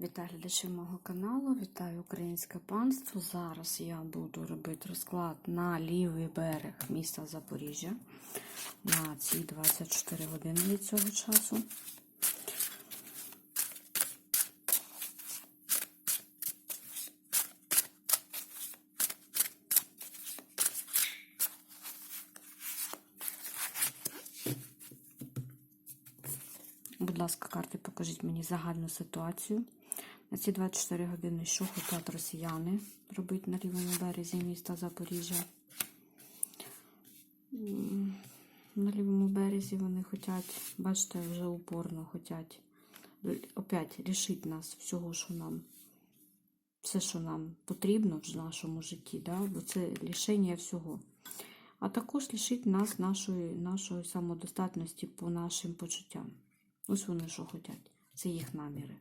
Вітаю глядачів мого каналу, вітаю українське панство. Зараз я буду робити розклад на лівий берег міста Запоріжжя на ці 24 години від цього часу. Будь ласка, карти, покажіть мені загальну ситуацію. На ці 24 години, що хочуть росіяни робити на лівому березі міста Запоріжжя. На лівому березі вони хочуть, бачите, вже упорно хочуть опять рішити нас всього, що нам, все, що нам потрібно в нашому житті, да? бо це рішення всього. А також лишить нас нашої, нашої самодостатності по нашим почуттям. Ось вони що хочуть. Це їх наміри.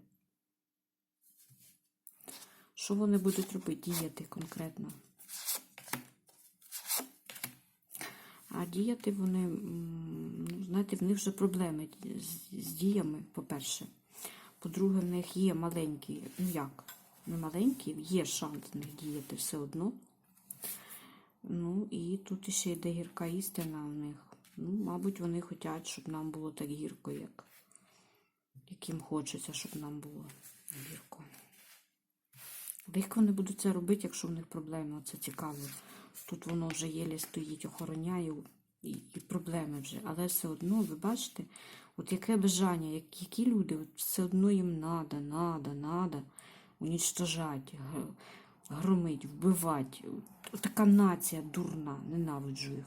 Що вони будуть робити? Діяти конкретно. А діяти вони, ну, знаєте, в них вже проблеми з, з діями, по-перше. По-друге, в них є маленькі, ну як, не маленькі, є шанс в них діяти все одно. Ну, і тут ще йде гірка істина у них. Ну, мабуть, вони хочуть, щоб нам було так гірко, як яким хочеться, щоб нам було гірко. Як вони будуть це робити, якщо в них проблеми? Це цікаво. Тут воно вже єлі стоїть, охороняє і, і проблеми вже. Але все одно, ви бачите, от яке бажання, як, які люди, от все одно їм надо, надо, надо унічтожати, громить, вбивати. От така нація дурна, ненавиджу їх.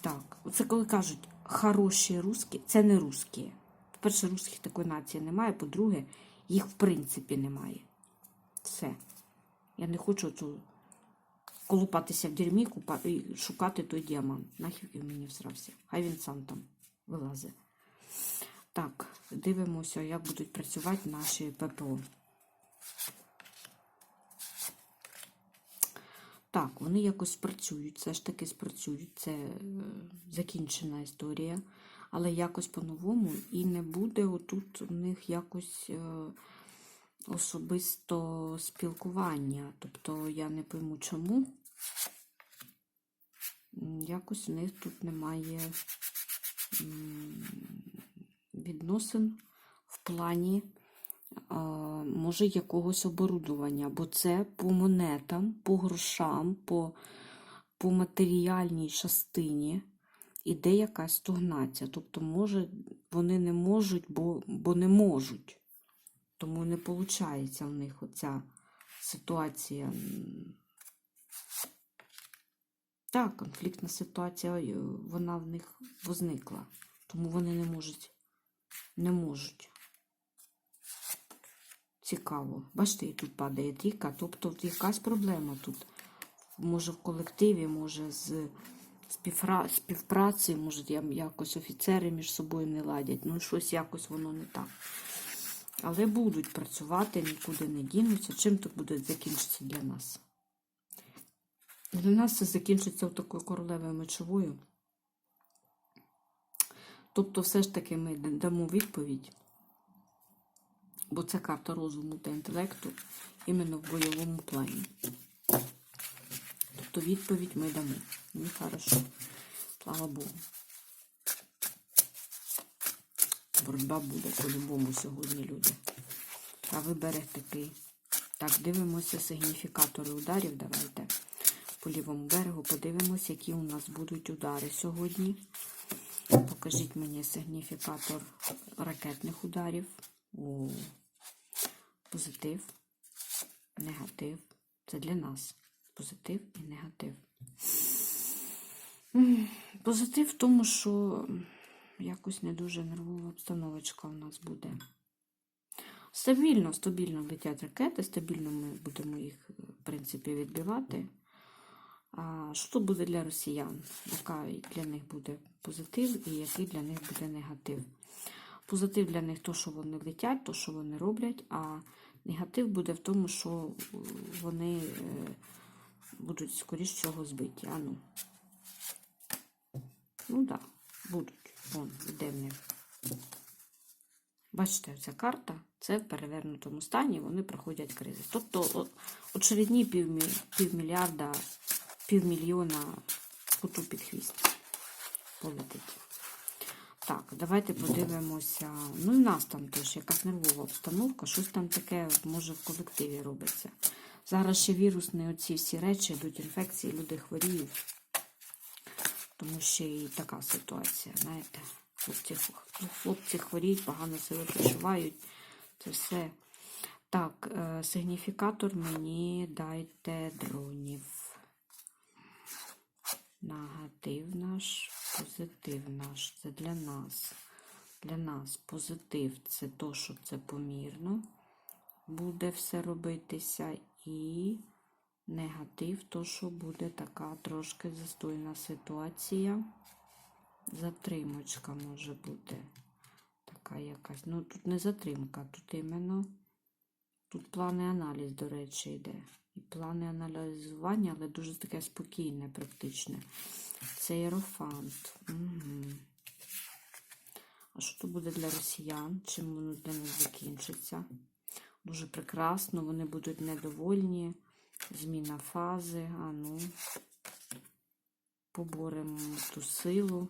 Так, оце коли кажуть хороші русські, це не русські. По-перше, русських такої нації немає, по-друге, їх в принципі немає. Все. Я не хочу цю колупатися в дерьмі і шукати той діамант. Нахід він мені всрався. Хай він сам там вилазить. Так, дивимося, як будуть працювати наші ППО. Так, вони якось спрацюють, все ж таки спрацюють. Це е, закінчена історія. Але якось по-новому і не буде отут у них якось е, особисто спілкування. Тобто я не пойму чому. Якось у них тут немає відносин в плані може якогось оборудування, бо це по монетам, по грошам, по, по матеріальній частині іде якась стогнація. Тобто, може, вони не можуть, бо, бо не можуть. Тому не виходить у них оця ситуація. Так, конфліктна ситуація, вона в них возникла. Тому вони не можуть. Не можуть. Цікаво. Бачите, і тут падає трійка, тобто якась проблема тут. Може в колективі, може з співпра... співпраці, може якось офіцери між собою не ладять. Ну, щось якось воно не так. Але будуть працювати, нікуди не дінуться. Чим то буде закінчитися для нас? Для нас це закінчиться такою королевою мечовою. Тобто, все ж таки ми дамо відповідь, бо це карта розуму та інтелекту іменно в бойовому плані. Тобто відповідь ми дамо. Ну, хорошо. Слава Богу. Боротьба буде по-любому сьогодні, люди. А виберег такий. Так, дивимося сигніфікатори ударів. Давайте по лівому берегу подивимося, які у нас будуть удари сьогодні. Покажіть мені сигніфікатор ракетних ударів. О, позитив, негатив. Це для нас. Позитив і негатив. Позитив в тому, що якось не дуже нервова обстановочка у нас буде. Стабільно, стабільно летять ракети, стабільно ми будемо їх, в принципі, відбивати. А що буде для росіян? Яка для них буде позитив і який для них буде негатив? Позитив для них то, що вони летять, то, що вони роблять, а негатив буде в тому, що е, вони е, будуть, скоріш всього, збиті. А ну. Ну так, да, будуть. Вон, де в них. Бачите, ця карта це в перевернутому стані, вони проходять кризи. Тобто очередні півмільярда, півмільйона коту під хвіст полетить. Так, давайте подивимося. Ну і в нас там теж якась нервова обстановка, щось там таке може в колективі робиться. Зараз ще вірусні оці всі речі йдуть інфекції, люди хворіють. Тому що і така ситуація, знаєте, хлопці, хлопці хворіють, погано себе почувають. Це все. Так, е, сигніфікатор мені дайте дронів. Негатив наш, позитив наш. Це для нас. Для нас позитив це то, що це помірно буде все робитися. І негатив, то, що буде така трошки застойна ситуація. Затримочка може бути. Така якась. Ну, тут не затримка, тут іменно. Тут плани аналіз, до речі, йде. І плани аналізування, але дуже таке спокійне, практичне. Це єрофант. Угу. А що то буде для росіян? Чим воно для них закінчиться? Дуже прекрасно, вони будуть недовольні. Зміна фази. А ну, поборемо ту силу.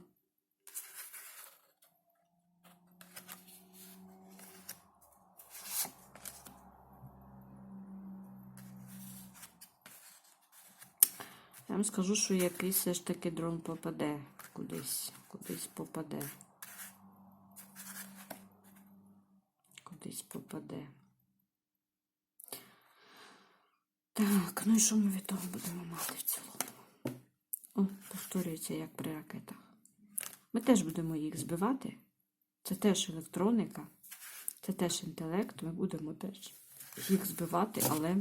Я вам скажу, що якийсь все ж таки дрон попаде кудись, кудись попаде. Кудись попаде. Так, ну і що ми від того будемо мати в цілому? О, повторюється, як при ракетах. Ми теж будемо їх збивати. Це теж електроніка, це теж інтелект. Ми будемо теж їх збивати, але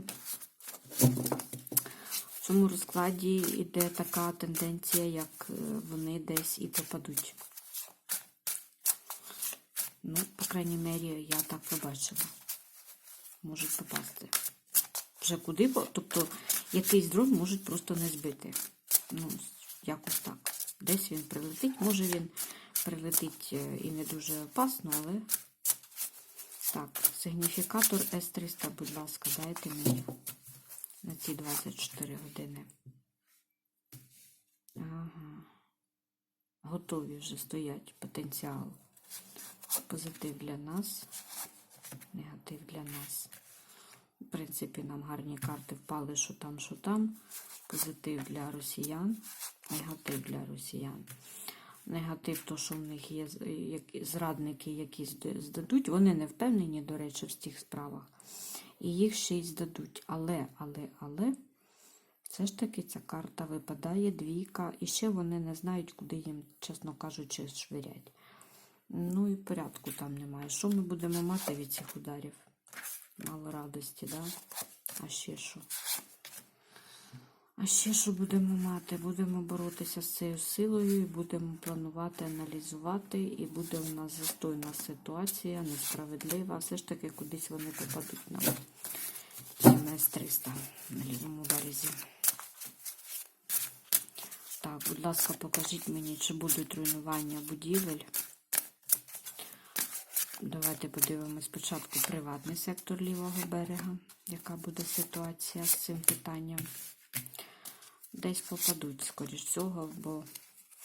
в цьому розкладі йде така тенденція, як е, вони десь і попадуть. Ну, по крайній мірі, я так побачила. Можуть попасти. Вже куди, тобто якийсь дрон можуть просто не збити. Ну, якось так. Десь він прилетить. Може він прилетить е, і не дуже опасно, але так, сигніфікатор С300, будь ласка, дайте мені на ці 24 години. Ага. Готові вже стоять потенціал. Позитив для нас, негатив для нас. В принципі, нам гарні карти впали, що там, що там. Позитив для росіян, негатив для росіян. Негатив, то, що в них є зрадники, які здадуть. Вони не впевнені, до речі, в цих справах. І їх ще й здадуть. Але, але, але, все ж таки ця карта випадає, двійка, і ще вони не знають, куди їм, чесно кажучи, швирять. Ну і порядку там немає. Що ми будемо мати від цих ударів? Мало радості, да? А ще що? А ще що будемо мати? Будемо боротися з цією силою, і будемо планувати, аналізувати, і буде у нас застойна ситуація, несправедлива. Все ж таки кудись вони попадуть нам. МС-300 на лівому березі. Так, будь ласка, покажіть мені, чи будуть руйнування будівель. Давайте подивимось спочатку приватний сектор лівого берега. Яка буде ситуація з цим питанням? Десь попадуть, скоріш всього, бо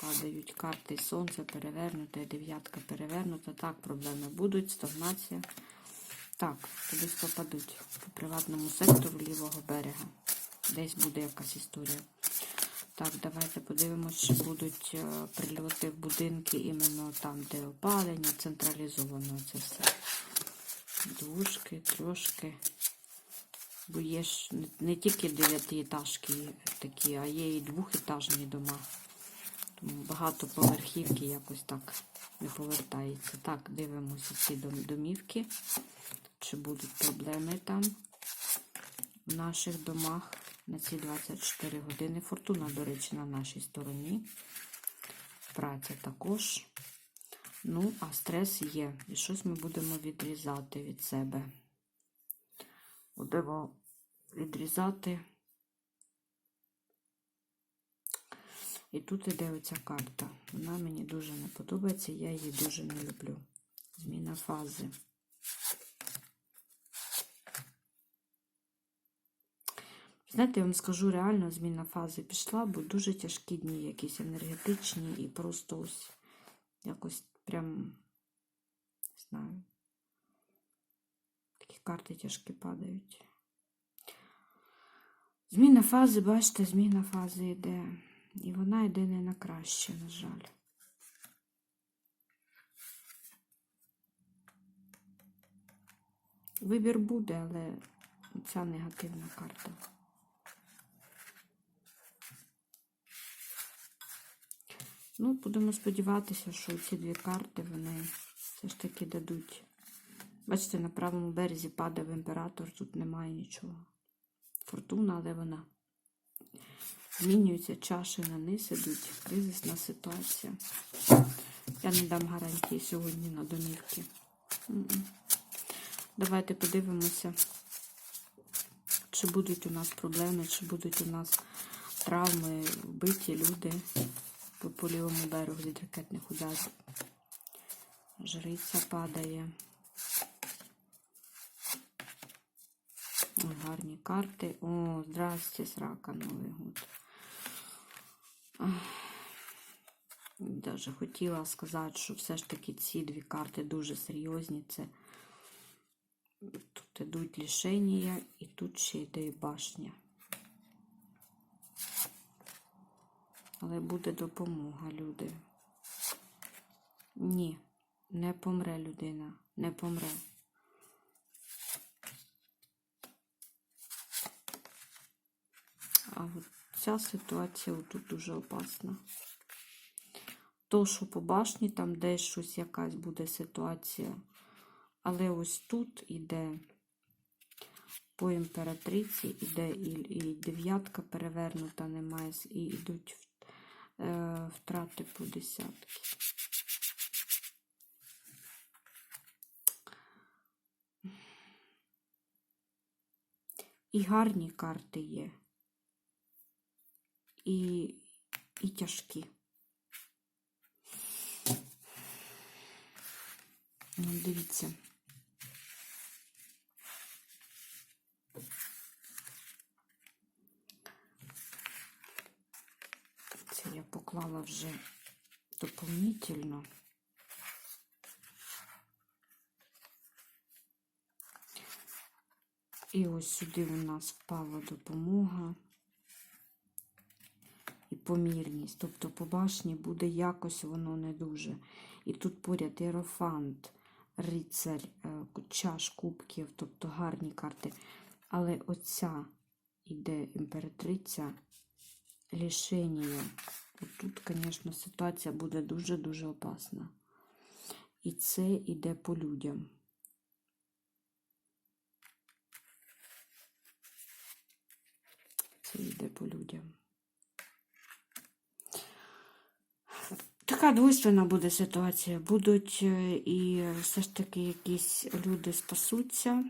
падають карти сонце перевернуте, дев'ятка перевернута. Так, проблеми будуть, стагнація. Так, кудись попадуть по приватному сектору лівого берега. Десь буде якась історія. Так, давайте подивимося, чи будуть е, прильоти в будинки іменно там, де опалення, централізовано це все. Двушки, трошки. Бо є ж не, не тільки дев'ятиэтажки такі, а є і двохетажні дома. Тому багато поверхівки якось так не повертається. Так, дивимося ці домівки, чи будуть проблеми там в наших домах на ці 24 години. Фортуна, до речі, на нашій стороні. Праця також. Ну, а стрес є. І щось ми будемо відрізати від себе. Будемо відрізати. І тут іде оця карта. Вона мені дуже не подобається, я її дуже не люблю. Зміна фази. Знаєте, я вам скажу, реально зміна фази пішла, бо дуже тяжкі дні, якісь енергетичні і просто ось якось прям, не знаю, такі карти тяжкі падають. Зміна фази, бачите, зміна фази йде. І вона йде не на краще, на жаль. Вибір буде, але ця негативна карта. Ну, будемо сподіватися, що ці дві карти вони все ж таки дадуть. Бачите, на правому березі падав імператор, тут немає нічого. Фортуна, але вона. Змінюються чаші на низ ідуть. Кризисна ситуація. Я не дам гарантії сьогодні на домівки. Давайте подивимося, чи будуть у нас проблеми, чи будуть у нас травми, вбиті люди по, лівому берегу від ракетних ударів. Жриця падає. Гарні карти. О, здрасте, срака, Новий год. Даже хотіла сказати, що все ж таки ці дві карти дуже серйозні. Це тут ідуть лишення і тут ще йде і башня. Але буде допомога, люди. Ні, не помре людина, не помре. А от ця ситуація тут дуже опасна. То, що по башні, там десь щось якась буде ситуація. Але ось тут іде по імператриці, іде і, і дев'ятка перевернута, немає, і йдуть е, втрати по десятки. І гарні карти є. І, і тяжкі. Ну, дивіться. Це я поклала вже доповнительно. І ось сюди у нас впала допомога і помірність. Тобто по башні буде якось воно не дуже. І тут поряд Єрофант, рицарь, е, чаш кубків, тобто гарні карти. Але оця іде імператриця лишення. Тут, звісно, ситуація буде дуже-дуже опасна. І це йде по людям. Це йде по людям. Така двойственна буде ситуація. Будуть е, і все ж таки якісь люди спасуться,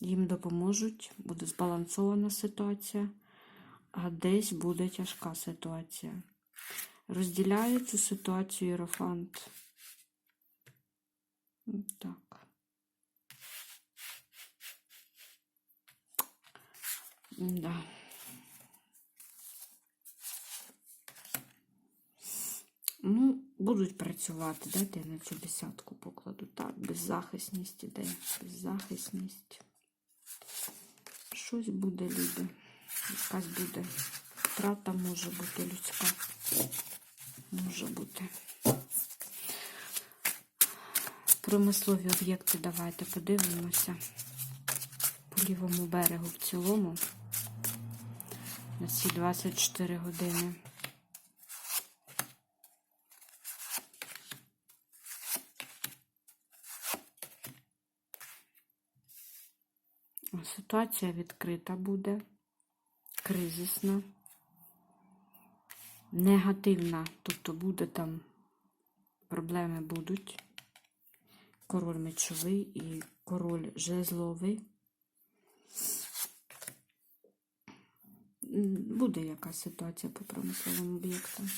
їм допоможуть, буде збалансована ситуація, а десь буде тяжка ситуація. Розділяє цю ситуацію Єрофант. Так. Да. Ну, будуть працювати. Дайте я на цю десятку покладу. Так, беззахисність іде. Беззахисність. Щось буде, люди. Якась буде. Втрата може бути людська. Може бути. Промислові об'єкти давайте подивимося. По лівому берегу в цілому. На ці 24 години. Ситуація відкрита буде, кризисна, негативна, тобто буде там, проблеми будуть. Король мечовий і король жезловий. Буде якась ситуація по промисловим об'єктам.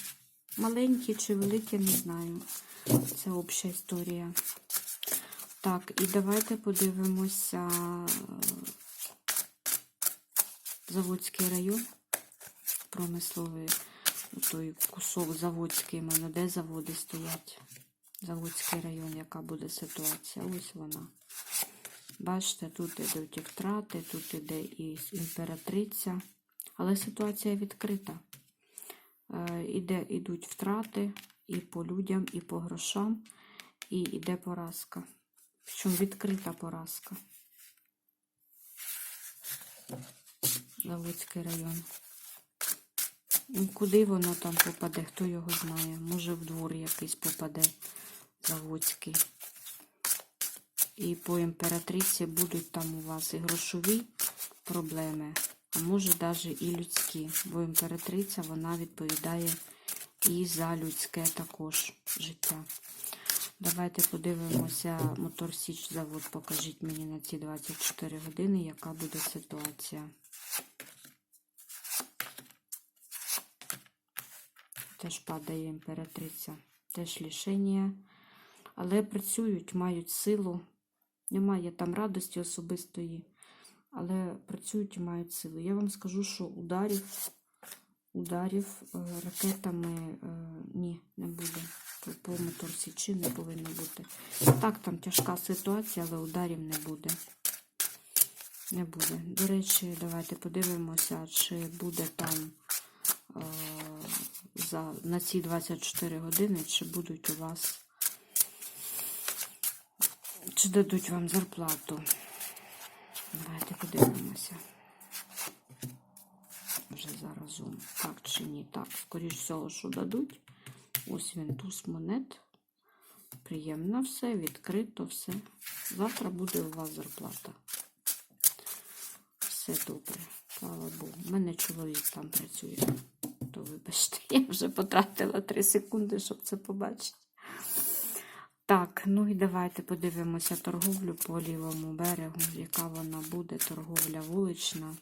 Маленькі чи великі, не знаю. Це обща історія. Так, і давайте подивимося е, Заводський район. Промисловий той кусок Заводський, в мене де заводи стоять. Заводський район, яка буде ситуація? Ось вона. Бачите, тут ідуть і втрати, тут іде і імператриця. Але ситуація відкрита. Е, Іде, ідуть втрати і по людям, і по грошам, і йде поразка. Причому відкрита поразка. Заводський район. Ну, Куди воно там попаде, хто його знає. Може в двор якийсь попаде Заводський. І по імператриці будуть там у вас і грошові проблеми, а може навіть і людські. Бо імператриця вона відповідає і за людське також життя. Давайте подивимося мотор Січ завод. Покажіть мені на ці 24 години, яка буде ситуація. Теж падає імператриця, теж лішення. Але працюють, мають силу. Немає там радості особистої, але працюють і мають силу. Я вам скажу, що ударів, ударів е, ракетами е, ні, не буде. По, моторсічі не повинно бути. Так, там тяжка ситуація, але ударів не буде. Не буде. До речі, давайте подивимося, чи буде там за, на ці 24 години, чи будуть у вас чи дадуть вам зарплату? Давайте подивимося. Вже заразом. Так чи ні? Так, скоріш всього, що дадуть. Ось він туз монет. Приємно все, відкрито все. Завтра буде у вас зарплата. Все добре. Слава Богу. У мене чоловік там працює. То вибачте, я вже потратила 3 секунди, щоб це побачити. Так, ну і давайте подивимося торговлю по лівому берегу, яка вона буде, торговля вулична.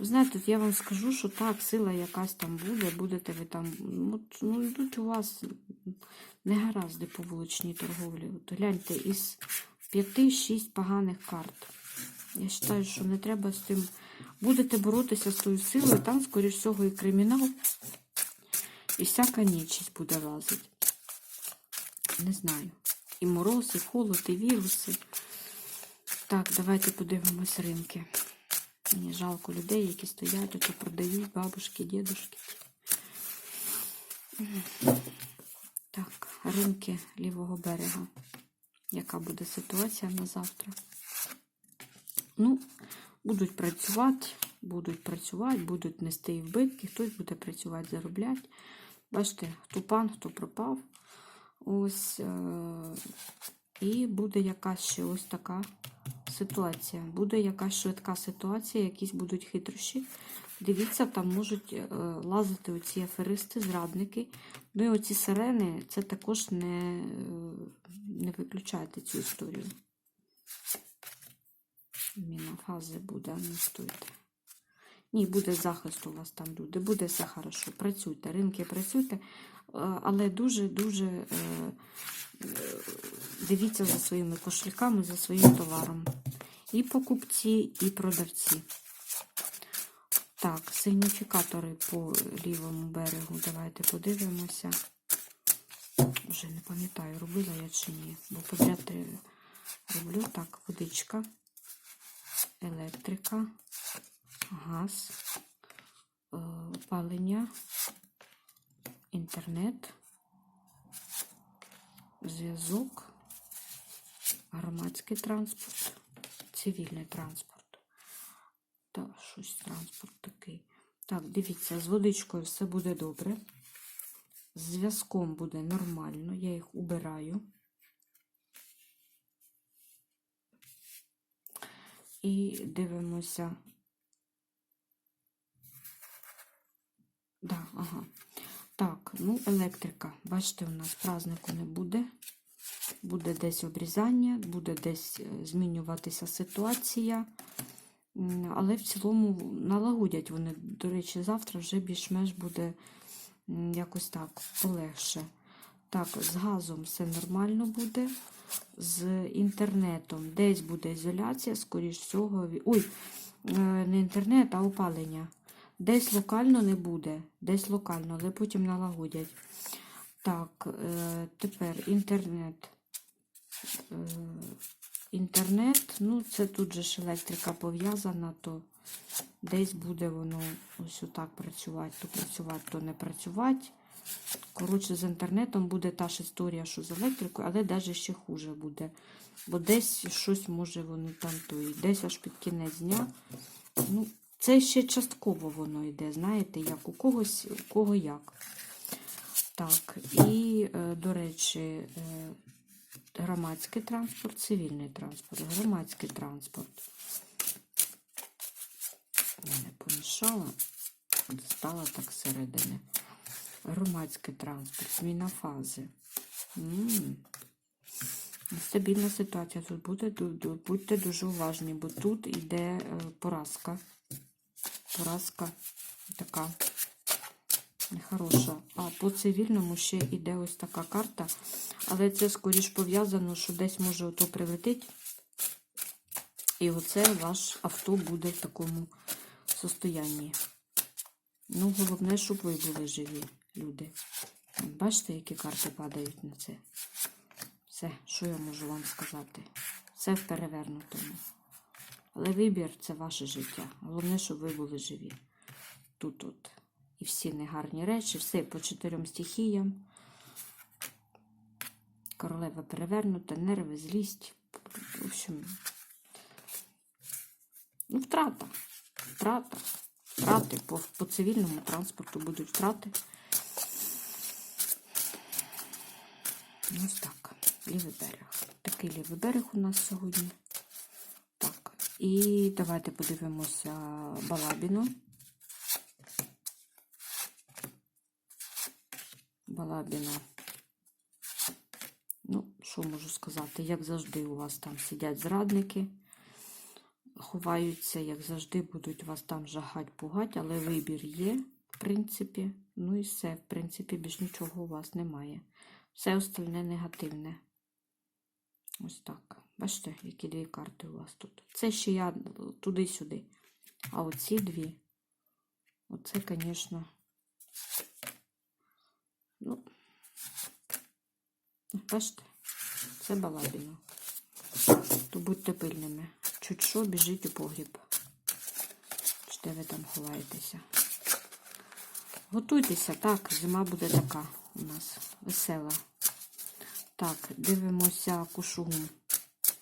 Ви знаєте, я вам скажу, що так, сила якась там буде, будете ви там. От, ну, йдуть у вас негаразди по вуличній торговлі. От гляньте, із 5-6 поганих карт. Я вважаю, що не треба з тим. Будете боротися з тою силою, там, скоріш всього, і кримінал, і всяка нечість буде лазити. Не знаю. І мороз, і холод, і віруси. Так, давайте подивимось ринки. Мені жалко людей, які стоять, ото продають бабушки, дідушки. Так, ринки лівого берега. Яка буде ситуація на завтра? Ну, будуть працювати, будуть працювати, будуть нести і вбитки, хтось буде працювати, заробляти. Бачите, хто пан, хто пропав. Ось. Е і буде якась ще ось така ситуація. Буде якась швидка ситуація, якісь будуть хитрощі. Дивіться, там можуть е лазити оці аферисти, зрадники. Ну і оці сирени, це також не, не виключайте цю історію. Мінофази буде, не стойте. Ні, буде захист у вас там, люди. Буде все хорошо. Працюйте, ринки працюйте, але дуже-дуже дивіться за своїми кошельками, за своїм товаром. І покупці, і продавці. Так, сигніфікатори по лівому берегу. Давайте подивимося. Вже не пам'ятаю, робила я чи ні. Бо подряд роблю так, водичка електрика, газ, опалення, інтернет, зв'язок, громадський транспорт, цивільний транспорт. Та щось транспорт такий. Так, дивіться, з водичкою все буде добре. З зв'язком буде нормально, я їх убираю. І дивимося. Да, ага. Так, ну, електрика. Бачите, у нас празднику не буде. Буде десь обрізання, буде десь е, змінюватися ситуація. Але в цілому налагодять вони. До речі, завтра вже більш-менш буде якось так полегше. Так, з газом все нормально буде. З інтернетом десь буде ізоляція, скоріш всього. Ой, е, не інтернет, а опалення. Десь локально не буде, десь локально, але потім налагодять. Так, е, тепер інтернет. Е, інтернет, ну це тут же ж електрика пов'язана, то десь буде воно ось отак працювати, то працювати, то не працювати. Коротше, з інтернетом буде та ж історія, що з електрикою, але навіть ще хуже буде. Бо десь щось може вони там то і десь аж під кінець дня. Ну, це ще частково воно йде, знаєте, як у когось, у кого як. Так, і, е, до речі, е, громадський транспорт, цивільний транспорт, громадський транспорт. Не помішала, стала так зсередини. Громадський транспорт, зміна фази. Стабільна ситуація. Тут буде, будьте дуже уважні, бо тут йде е, поразка. Поразка така нехороша. А по цивільному ще йде ось така карта. Але це скоріш пов'язано, що десь може ото прилетить. І оце ваш авто буде в такому состоянні. Ну, головне, щоб ви були живі, люди. Бачите, які карти падають на це? Все, що я можу вам сказати? Все в перевернутому. Але вибір це ваше життя. Головне, щоб ви були живі. Тут от. І всі негарні речі, все по чотирьом стихіям. Королева перевернута, нерви, злість. В общем, ну, втрата. Втрата. Втрати по, по цивільному транспорту будуть втрати. Ось так. Лівий берег. Такий лівий берег у нас сьогодні. Так. І давайте подивимося Балабіну. Балабіна. Ну, що можу сказати? Як завжди, у вас там сидять зрадники, ховаються, як завжди, будуть вас там жагать, пугать, але вибір є, в принципі. Ну і все, в принципі, більш нічого у вас немає. Все остальне негативне. Ось так. Бачите, які дві карти у вас тут. Це ще я туди-сюди. А оці дві. Оце, звісно. Ну, бачите, це балабіно. То будьте пильними. Чуть що, біжіть у погріб. Чи де ви там ховаєтеся? Готуйтеся, так, зима буде така у нас весела. Так, дивимося кушугум.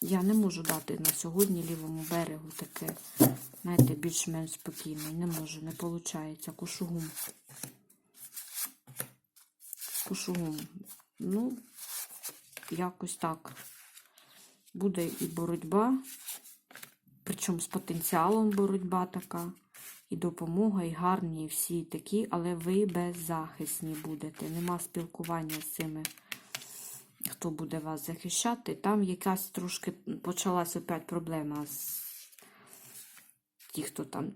Я не можу дати на сьогодні лівому берегу таке, знаєте, більш-менш спокійне. Не можу, не виходить. Кушугум. Кушугум. Ну, якось так. Буде і боротьба, причому з потенціалом боротьба така, і допомога, і гарні, і всі такі, але ви беззахисні будете. Нема спілкування з цими, хто буде вас захищати. Там якась трошки почалася опять проблема з ті, хто там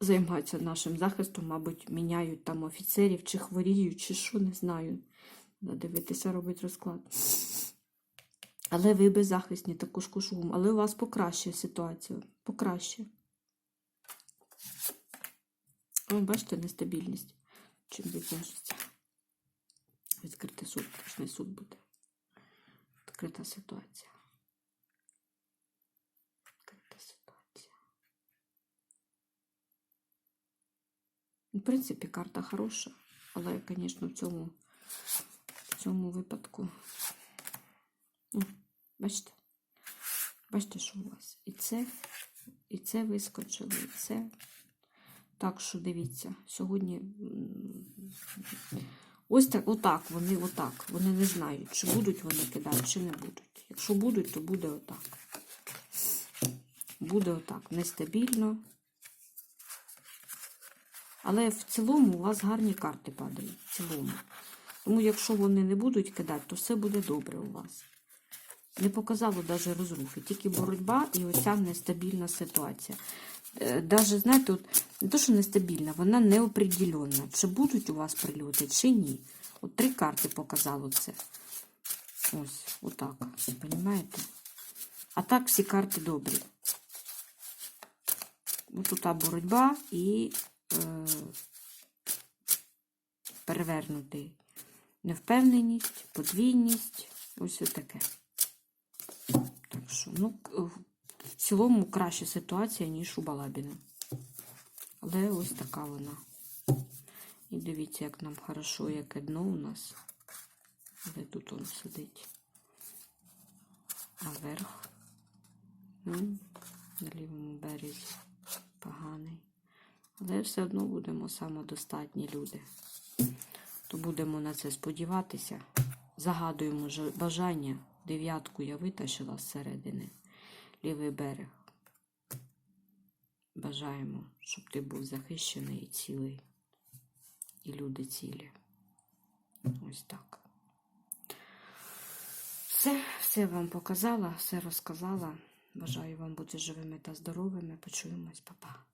займаються нашим захистом, мабуть, міняють там офіцерів, чи хворіють, чи що, не знаю. Дивитися, робить розклад. Але ви беззахисні, також кушугум. Але у вас покращує ситуацію. Покраще. О, бачите, нестабільність. Чим закінчиться? Відкритий суд, страшний суд буде. Відкрита ситуація. Відкрита ситуація. В принципі, карта хороша, але, звісно, в цьому, в цьому випадку. Ну, бачите? Бачите, що у вас? І це, і це вискочило, і це. Так що дивіться, сьогодні ось так, отак, вони отак. Вони не знають, чи будуть вони кидати, чи не будуть. Якщо будуть, то буде отак. Буде отак. Нестабільно. Але в цілому у вас гарні карти падають. В цілому. Тому, якщо вони не будуть кидати, то все буде добре у вас. Не показало навіть розрухи, тільки боротьба і оця нестабільна ситуація. Навіть, знаєте, от, не то, що нестабільна, вона неопределенна. Чи будуть у вас прильоти, чи ні. От три карти показало це. Ось, отак. Понимаєте? А так всі карти добрі. Ось тут боротьба і е, перевернутий. Невпевненість, подвійність. Ось таке. Так що, ну, в цілому краща ситуація, ніж у Балабіна. Але ось така вона. І дивіться, як нам хорошо, яке дно у нас. Де тут он сидить. А верх. Ну, на лівому березі поганий. Але все одно будемо самодостатні люди. То будемо на це сподіватися. Загадуємо бажання. Дев'ятку я витащила зсередини. Лівий берег. Бажаємо, щоб ти був захищений і цілий. І люди цілі. Ось так. Все, все вам показала, все розказала. Бажаю вам бути живими та здоровими. Почуємось, Па-па.